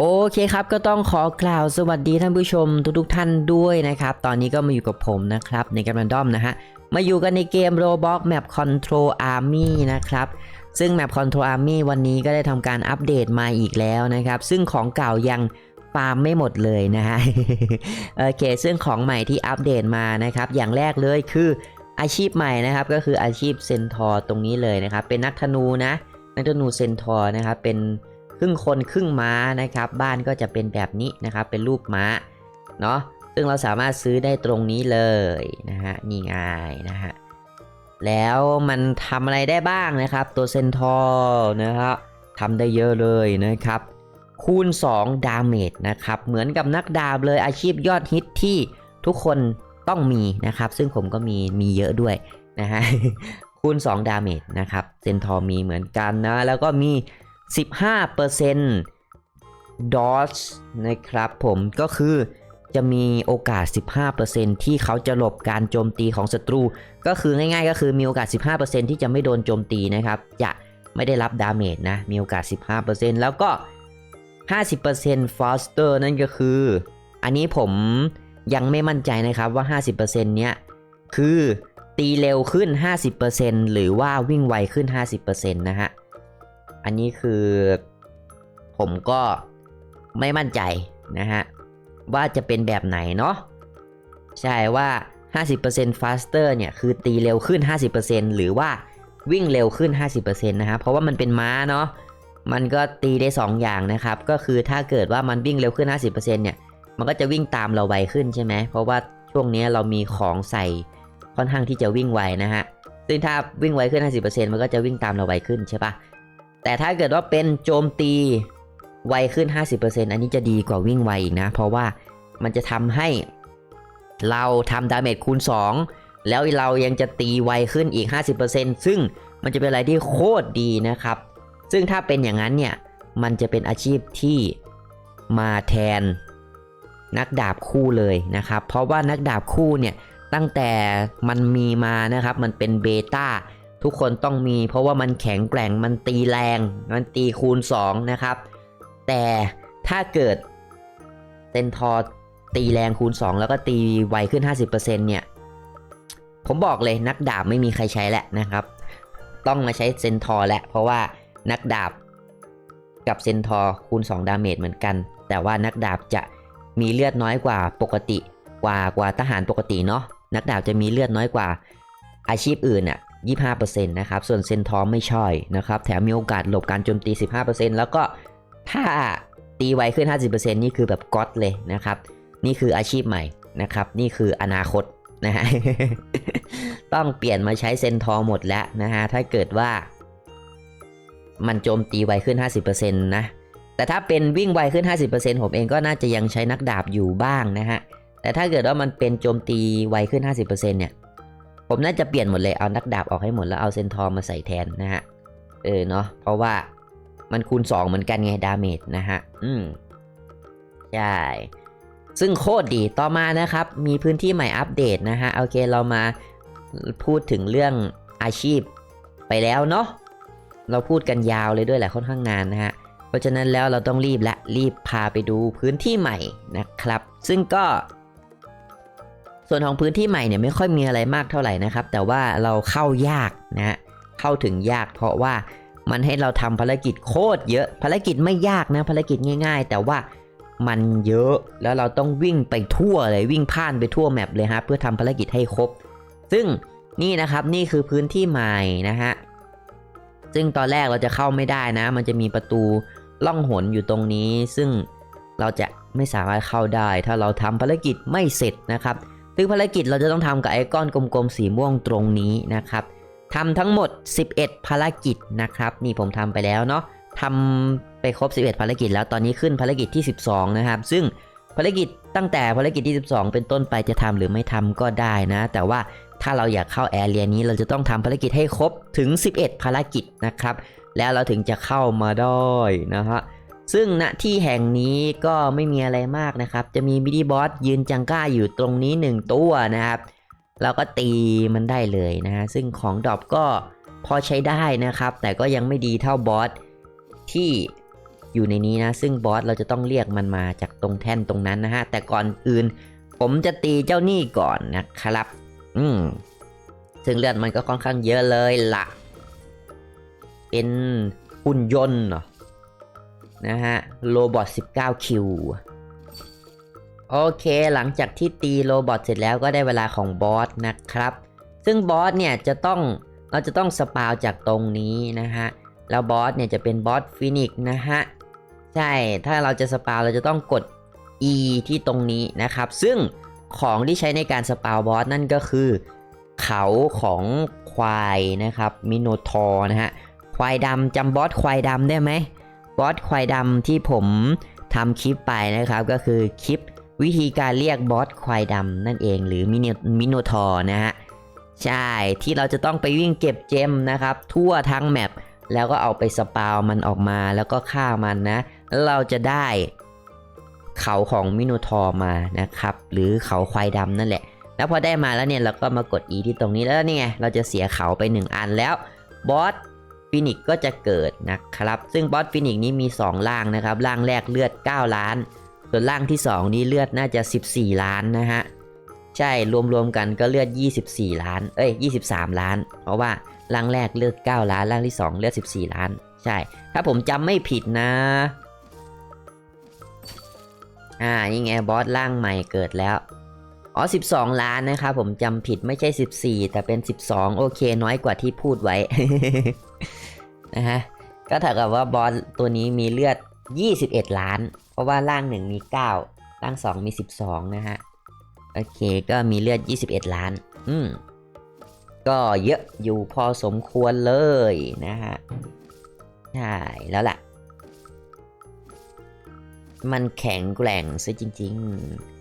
โอเคครับก็ต้องขอกล่าวสวัสดีท่านผู้ชมทุกๆท่านด้วยนะครับ ตอนนี้ก็มาอยู่กับผมนะครับ ในกำลังด้อมนะฮะ มาอยู่กันในเกม Roblox Map Control Army นะครับ ซึ่ง Map Control Army วันนี้ก็ได้ทำการอัปเดตมาอีกแล้วนะครับ ซึ่งของเก่ายังฟาร์มไม่หมดเลยนะฮะโอเค ซึ่งของใหม่ที่อัปเดตมานะครับ อย่างแรกเลยคืออาชีพใหม่นะครับก็คืออาชีพเซนทอร์ตรงนี้เลยนะครับ เป็นนักธนูนะนักธนูเซนทอร์นะครับเป็น ครึ่งคนครึ่งม้านะครับ บ้านก็จะเป็นแบบนี้นะครับ เป็นรูปม้าเนาะซึ่งเราสามารถซื้อได้ตรงนี้เลยนะฮะนี่ง่ายนะฮะแล้วมันทำอะไรได้บ้างนะครับ ตัวเซนทอร์นะครับทำได้เยอะเลยนะครับ คูณ 2 ดาเมจนะครับ เหมือนกับนักดาบเลยอาชีพยอดฮิตที่ทุกคนต้องมีนะครับ ซึ่งผมก็มีมีเยอะด้วยนะฮะคูณ 2 ดาเมจนะครับเซนทอร์มีเหมือนกันนะ แล้วก็มี 15%ดอ e นะครับผมก็คือจะมีโอกาส 15%ที่เขาจะหลบการโจมตีของศัตรู ก็คือง่ายๆ ก็คือมีโอกาส 15%ที่จะไม่โดนโจมตีนะครับ จะไม่ได้รับดาเมจนะ มีโอกาส 15%แล้วก็ 50% faster นั่นก็คือ อันนี้ผมยังไม่มั่นใจนะครับว่า 50%เนี้ยคือตีเร็วขึ้น 50%หรือว่าวิ่งไวขึ้น 50%นะฮะ อันนี้คือผมก็ไม่มั่นใจนะฮะ ว่าจะเป็นแบบไหนเนาะใช่ว่า 50% faster เนี่ย คือตีเร็วขึ้น 50%หรือว่าวิ่งเร็วขึ้น 50%นะฮะเพราะว่ามันเป็นม้าเนาะมันก็ตีได้ 2 อย่างนะครับ ก็คือถ้าเกิดว่ามันวิ่งเร็วขึ้น 50%เนี่ยมันก็จะวิ่งตามเราไวขึ้นใช่ไหม เพราะว่าช่วงนี้เรามีของใส่ค่อนข้างที่จะวิ่งไวนะฮะ ซึ่งถ้าวิ่งไวขึ้น 50%มันก็จะวิ่งตามเราไวขึ้นใช่ปะ แต่ถ้าเกิดว่าเป็นโจมตีไวขึ้น 50%อันนี้จะดีกว่าวิ่งไวอีกนะ เพราะว่ามันจะทำให้เราทำดาเมจคูณ 2 แล้วเรายังจะตีไวขึ้นอีก 50%ซึ่งมันจะเป็นอะไรที่โคตรดีนะครับ ซึ่งถ้าเป็นอย่างนั้นเนี่ย มันจะเป็นอาชีพที่มาแทนนักดาบคู่เลยนะครับ เพราะว่านักดาบคู่เนี่ยตั้งแต่มันมีมานะครับ มันเป็นเบต้า ทุกคนต้องมี เพราะว่ามันแข็งแกร่งมันตีแรง มันตีคูณ 2 นะครับ แต่ถ้าเกิดเซนทอร์ตีแรงคูณ 2 แล้วก็ตีไวขึ้น 50%เนี่ย ผมบอกเลยนักดาบไม่มีใครใช้แหละนะครับ ต้องมาใช้เซนทอร์แหละ เพราะว่านักดาบกับเซนทอร์คูณ 2 ดาเมจเหมือนกัน แต่ว่านักดาบจะมีเลือดน้อยกว่าปกติกว่ากว่าทหารปกติเนาะนักดาบจะมีเลือดน้อยกว่าอาชีพอื่นอะ25%นะครับ ส่วนเซนทอร์ไม่ช่อยนะครับ แถมมีโอกาสหลบการโจมตี 15%แล้วก็ถ้าตีไวขึ้น 50%นี่คือแบบก๊อตเลยนะครับ นี่คืออาชีพใหม่นะครับ นี่คืออนาคตนะฮะ ต้องเปลี่ยนมาใช้เซนทอร์หมดแล้วนะฮะ ถ้าเกิดว่า มันโจมตีไวขึ้น 50%นะ แต่ถ้าเป็นวิ่งไวขึ้น 50%ผมเองก็น่าจะยังใช้นักดาบอยู่บ้างนะฮะ แต่ถ้าเกิดว่ามันเป็นโจมตีไวขึ้น 50%เนี่ย ผมน่าจะเปลี่ยนหมดเลยเอานักดาบออกให้หมดแล้วเอาเซนทอร์มาใส่แทนนะฮะ เออเนาะเพราะว่ามันคูณ 2 เหมือนกันไงดาเมจนะฮะ อืมใช่ ซึ่งโคตรดีต่อมานะครับ มีพื้นที่ใหม่อัปเดตนะฮะ โอเคเรามาพูดถึงเรื่องอาชีพไปแล้วเนาะเราพูดกันยาวเลยด้วยแหละค่อนข้างนานนะฮะ เพราะฉะนั้นแล้วเราต้องรีบและรีบพาไปดูพื้นที่ใหม่นะครับ ซึ่งก็ ส่วนของพื้นที่ใหม่เนี่ยไม่ค่อยมีอะไรมากเท่าไหร่นะครับ แต่ว่าเราเข้ายากนะฮะเข้าถึงยาก เพราะว่ามันให้เราทำภารกิจโคตรเยอะภารกิจไม่ยากนะภารกิจง่าย ๆ แต่ว่ามันเยอะแล้วเราต้องวิ่งไปทั่วเลยวิ่งผ่านไปทั่วแมปเลยฮะเพื่อทำภารกิจให้ครบ ซึ่งนี่นะครับนี่คือพื้นที่ใหม่นะฮะซึ่งตอนแรกเราจะเข้าไม่ได้นะ มันจะมีประตูล่องหนอยู่ตรงนี้ ซึ่งเราจะไม่สามารถเข้าได้ ถ้าเราทำภารกิจไม่เสร็จนะครับ ซึ่งภารกิจเราจะต้องทำกับไอ้ก้อนกลมๆสีม่วงตรงนี้นะครับทำทั้งหมด 11 ภารกิจนะครับ นี่ผมทำไปแล้วเนาะทำไปครบ 11 ภารกิจแล้วตอนนี้ขึ้นภารกิจที่ 12 นะครับ ซึ่งภารกิจตั้งแต่ภารกิจที่ 12 เป็นต้นไปจะทำหรือไม่ทำก็ได้นะ แต่ว่าถ้าเราอยากเข้าแอเรียนี้เราจะต้องทำภารกิจให้ครบถึง 11 ภารกิจนะครับ แล้วเราถึงจะเข้ามาได้นะฮะ ซึ่งณที่แห่งนี้ก็ไม่มีอะไรมากนะครับ จะมีมินิบอสยืนจังก้าอยู่ตรงนี้ 1 ตัวนะครับ เราก็ตีมันได้เลยนะฮะซึ่งของดรอปก็พอใช้ได้นะครับ แต่ก็ยังไม่ดีเท่าบอสที่อยู่ในนี้นะ ซึ่งบอสเราจะต้องเรียกมันมาจากตรงแท่นตรงนั้นนะฮะ แต่ก่อนอื่น ผมจะตีเจ้านี่ก่อนนะครับ อืมซึ่งเลือดมันก็ค่อนข้างเยอะเลยละเป็นหุ่นยนต์เหรอ นะฮะโรบอท 19 คิว โอเคหลังจากที่ตีโรบอทเสร็จแล้วก็ได้เวลาของบอสนะครับ ซึ่งบอสเนี่ยจะต้องเราจะต้องสปาวจากตรงนี้นะฮะ แล้วบอสเนี่ยจะเป็นบอสฟินิกนะฮะ ใช่ถ้าเราจะสปาวเราจะต้องกด E ที่ตรงนี้นะครับ ซึ่งของที่ใช้ในการสปาวบอสนั่นก็คือ เขาของควายนะครับมิโนทอนะฮะควายดำจำบอสควายดำได้ไหม บอสควายดำที่ผมทำคลิปไปนะครับ ก็คือคลิปวิธีการเรียกบอสควายดำนั่นเองหรือมิโนมิโนทอนะฮะใช่ที่เราจะต้องไปวิ่งเก็บเจมนะครับ ทั่วทั้งแมปแล้วก็เอาไปสปาวมันออกมาแล้วก็ฆ่ามันนะแล้วเราจะได้เขาของมิโนทอมานะครับ หรือเขาควายดำนั่นแหละ แล้วพอได้มาแล้วเนี่ยเราก็มากด E ที่ตรงนี้แล้วนี่ไงเราจะเสียเขาไป 1 อันแล้วบอส ฟินิกก็จะเกิดนะครับ ซึ่งบอสฟินิกนี้มี 2 ล่างนะครับ ล่างแรกเลือด 9 ล้าน ส่วนล่างที่ 2 นี้เลือดน่าจะ 14 ล้านนะฮะ ใช่ รวมๆกันก็เลือด 24 ล้าน เอ้ย 23 ล้าน เพราะว่าล่างแรกเลือด 9 ล้าน ล่างที่ 2 เลือด 14 ล้าน ใช่ ถ้าผมจำไม่ผิดนะ อ่า นี่ไงบอสล่างใหม่เกิดแล้ว อ๋อ 12 ล้านนะครับผมจำผิดไม่ใช่ 14 แต่เป็น 12 โอเค น้อยกว่าที่พูดไว้ นะฮะ ก็เท่ากับว่าบอสตัวนี้มีเลือด 21 ล้าน เพราะว่าล่าง 1 มี9ล่าง 2 มี 12 นะฮะ โอเค ก็มีเลือด 21 ล้าน อืม ก็เยอะอยู่พอสมควรเลยนะฮะ ใช่ แล้วล่ะ มันแข็งแกร่งซะจริง ๆ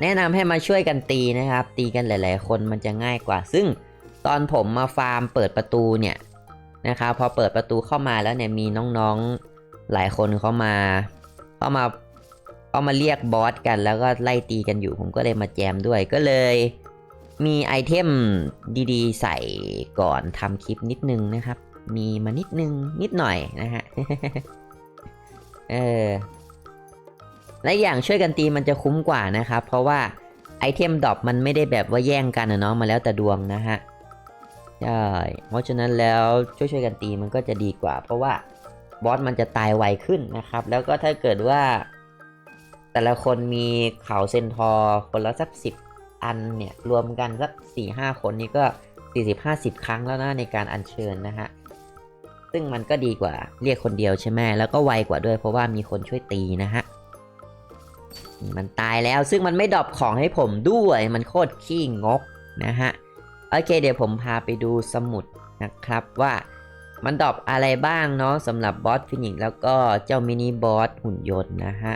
แนะนำให้มาช่วยกันตีนะครับ ตีกันหลาย ๆ คนมันจะง่ายกว่า ซึ่งตอนผมมาฟาร์มเปิดประตูเนี่ยนะครับพอเปิดประตูเข้ามาแล้วเนี่ยมีน้องๆหลายคนเขามาเข้ามาเข้ามาเรียกบอสกันแล้วก็ไล่ตีกันอยู่ ผมก็เลยมาแจมด้วยก็เลยมีไอเทมดีๆ ใส่ก่อนทำคลิปนิดนึงนะครับ มีมานิดนึงนิดหน่อยนะฮะเออ และอย่างช่วยกันตีมันจะคุ้มกว่านะครับ เพราะว่าไอเทมดรอปมันไม่ได้แบบว่าแย่งกันนะเนาะมาแล้วแต่ดวงนะฮะใช่เพราะฉะนั้นแล้วช่วยช่วยๆกันตีมันก็จะดีกว่า เพราะว่าบอสมันจะตายไวขึ้นนะครับ แล้วก็ถ้าเกิดว่า แต่ละคนมีเขาเซนทอร์คนละสักสิบอันเนี่ย รวมกันสักสี่ห้าคนนี้ก็สี่สิบห้าสิบครั้งแล้วนะในการอัญเชิญนะฮะซึ่งมันก็ดีกว่าเรียกคนเดียวใช่ไหมแล้วก็ไวกว่าด้วยเพราะว่ามีคนช่วยตีนะฮะ มันตายแล้วซึ่งมันไม่ดรอปของให้ผมด้วยมันโคตรขี้งกนะฮะ โอเคเดี๋ยวผมพาไปดูสมุดนะครับว่ามันดรอปอะไรบ้างเนาะสำหรับบอสฟินิกแล้วก็เจ้ามินิบอสหุ่นยนต์นะฮะ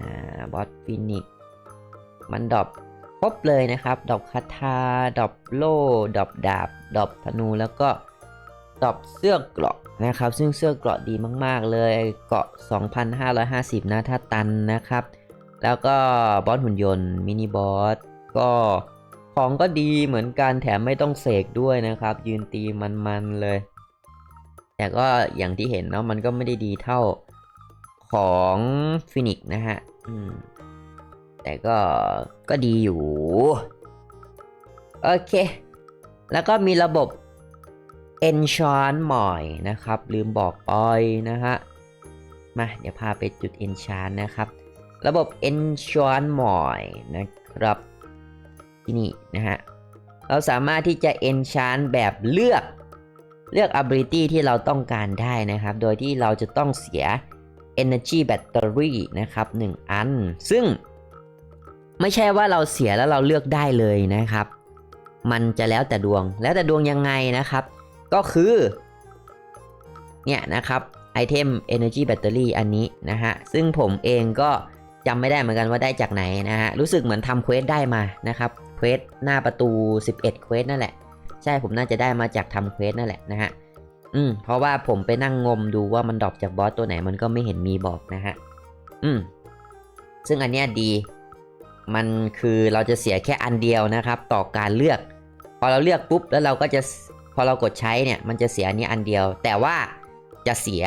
อ่าบอสฟินิกมันดรอปครบเลยนะครับดรอปคาถาดรอปโล่ดรอปดาบดรอปธนูแล้วก็ดรอปเสื้อเกราะนะครับ ซึ่งเสื้อเกราะดีมาก ๆ เลยเกราะ 2,550 นะถ้าตันนะครับ แล้วก็บอสหุ่นยนต์มินิบอสก็ของก็ดีเหมือนกันแถมไม่ต้องเสกด้วยนะครับ ยืนตีมันๆเลย แต่ก็อย่างที่เห็นเนาะมันก็ไม่ได้ดีเท่าของฟินิกนะฮะแต่ก็ก็ดีอยู่ โอเค แล้วก็มีระบบ Enchant ใหม่นะครับ ลืมบอกไปนะฮะ มา เดี๋ยวพาไปจุด Enchant นะครับ ระบบ Enchant ใหม่นะครับ ที่นี่นะฮะ เราสามารถที่จะ Enchant แบบเลือกเลือก ability ที่เราต้องการได้นะครับ โดยที่เราจะต้องเสีย energy battery นะครับ 1 อัน ซึ่งไม่ใช่ว่าเราเสียแล้วเราเลือกได้เลยนะครับ มันจะแล้วแต่ดวง แล้วแต่ดวงยังไงนะครับ ก็คือ เนี่ยนะครับไอเทม energy battery อันนี้นะฮะ ซึ่งผมเองก็ จำไม่ได้เหมือนกันว่าได้จากไหนนะฮะ รู้สึกเหมือนทำเควสได้มานะครับ เควสหน้าประตู 11เควสนั่นแหละ ใช่ผมน่าจะได้มาจากทำเควสนั่นแหละนะฮะ อืม เพราะว่าผมไปนั่งงมดูว่ามันดรอปจากบอสตัวไหนมันก็ไม่เห็นมีบอกนะฮะ อืม ซึ่งอันเนี้ยดี มันคือเราจะเสียแค่อันเดียวนะครับ ต่อการเลือก พอเราเลือกปุ๊บแล้วเราก็จะ พอเรากดใช้เนี่ย มันจะเสียอันนี้อันเดียว แต่ว่าจะเสีย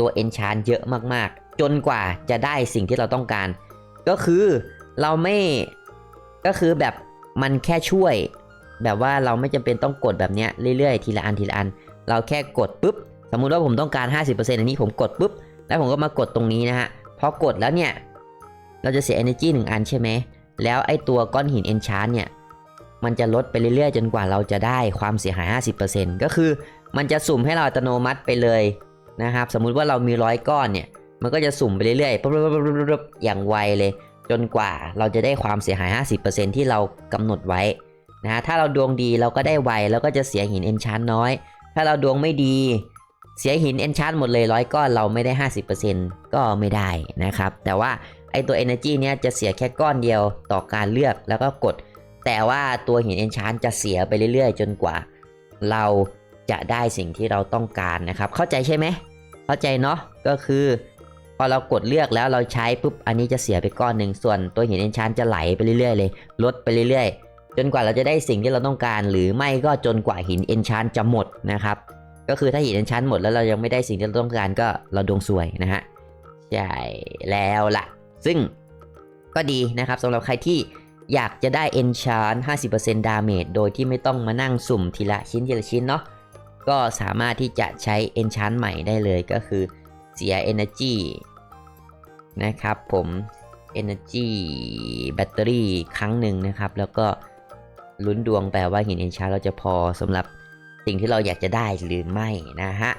ตัว enchant เยอะมากๆ จนกว่าจะได้สิ่งที่เราต้องการ ก็คือเราไม่ก็คือแบบมันแค่ช่วย แบบว่าเราไม่จำเป็นต้องกดแบบเนี้ยเรื่อยๆ ทีละอันทีละอัน เราแค่กดปุ๊บ สมมุติว่าผมต้องการ 50%อันนี้ผมกดปุ๊บ แล้วผมก็มากดตรงนี้นะฮะพอกดแล้วเนี่ย เราจะเสีย energy 1 อันใช่ไหม แล้วไอตัวก้อนหิน enchant เนี่ย มันจะลดไปเรื่อยๆ จนกว่าเราจะได้ความเสียหาย 50%ก็คือมันจะสุ่มให้เราอัตโนมัติไปเลยนะครับ สมมุติว่าเรามีร้อยก้อนเนี่ย มันก็จะสุ่มไปเรื่อยๆปุ๊บๆๆๆๆอย่างไวเลย จนกว่าเราจะได้ความเสียหาย 50%ที่เรากำหนดไว้นะฮะถ้าเราดวงดีเราก็ได้ไวแล้วก็จะเสียหิน enchant น้อย ถ้าเราดวงไม่ดี เสียหิน enchant หมดเลยร้อยก้อนเราไม่ได้ 50%ก็ไม่ได้นะครับ แต่ว่าไอตัว energy เนี้ยจะเสียแค่ก้อนเดียวต่อการเลือกแล้วก็กด แต่ว่าตัวหิน enchant จะเสียไปเรื่อยๆ จนกว่า เราจะได้สิ่งที่เราต้องการนะครับ เข้าใจใช่ไหมเข้าใจเนาะก็คือ พอเรากดเลือกแล้วเราใช้ปุ๊บอันนี้จะเสียไปก้อนหนึ่งส่วนตัวหิน enchant จะไหลไปเรื่อยๆเลยลดไปเรื่อยๆ จนกว่าเราจะได้สิ่งที่เราต้องการ หรือไม่ก็จนกว่าหิน enchant จะหมดนะครับก็คือถ้าหิน enchant หมดแล้วเรายังไม่ได้สิ่งที่เราต้องการก็เราดวงซวยนะฮะใช่แล้วล่ะ ซึ่งก็ดีนะครับสำหรับใครที่อยากจะได้ enchant 50% damage โดยที่ไม่ต้องมานั่งสุ่มทีละชิ้นทีละชิ้นเนาะ ก็สามารถที่จะใช้ enchant ใหม่ได้เลยก็คือ เสีย energy นะครับผม energy แบตเตอรี่ครั้งหนึ่งนะครับ แล้วก็ลุ้นดวงแปลว่าหินเอนชาเราจะพอสำหรับสิ่งที่เราอยากจะได้หรือไม่นะฮะ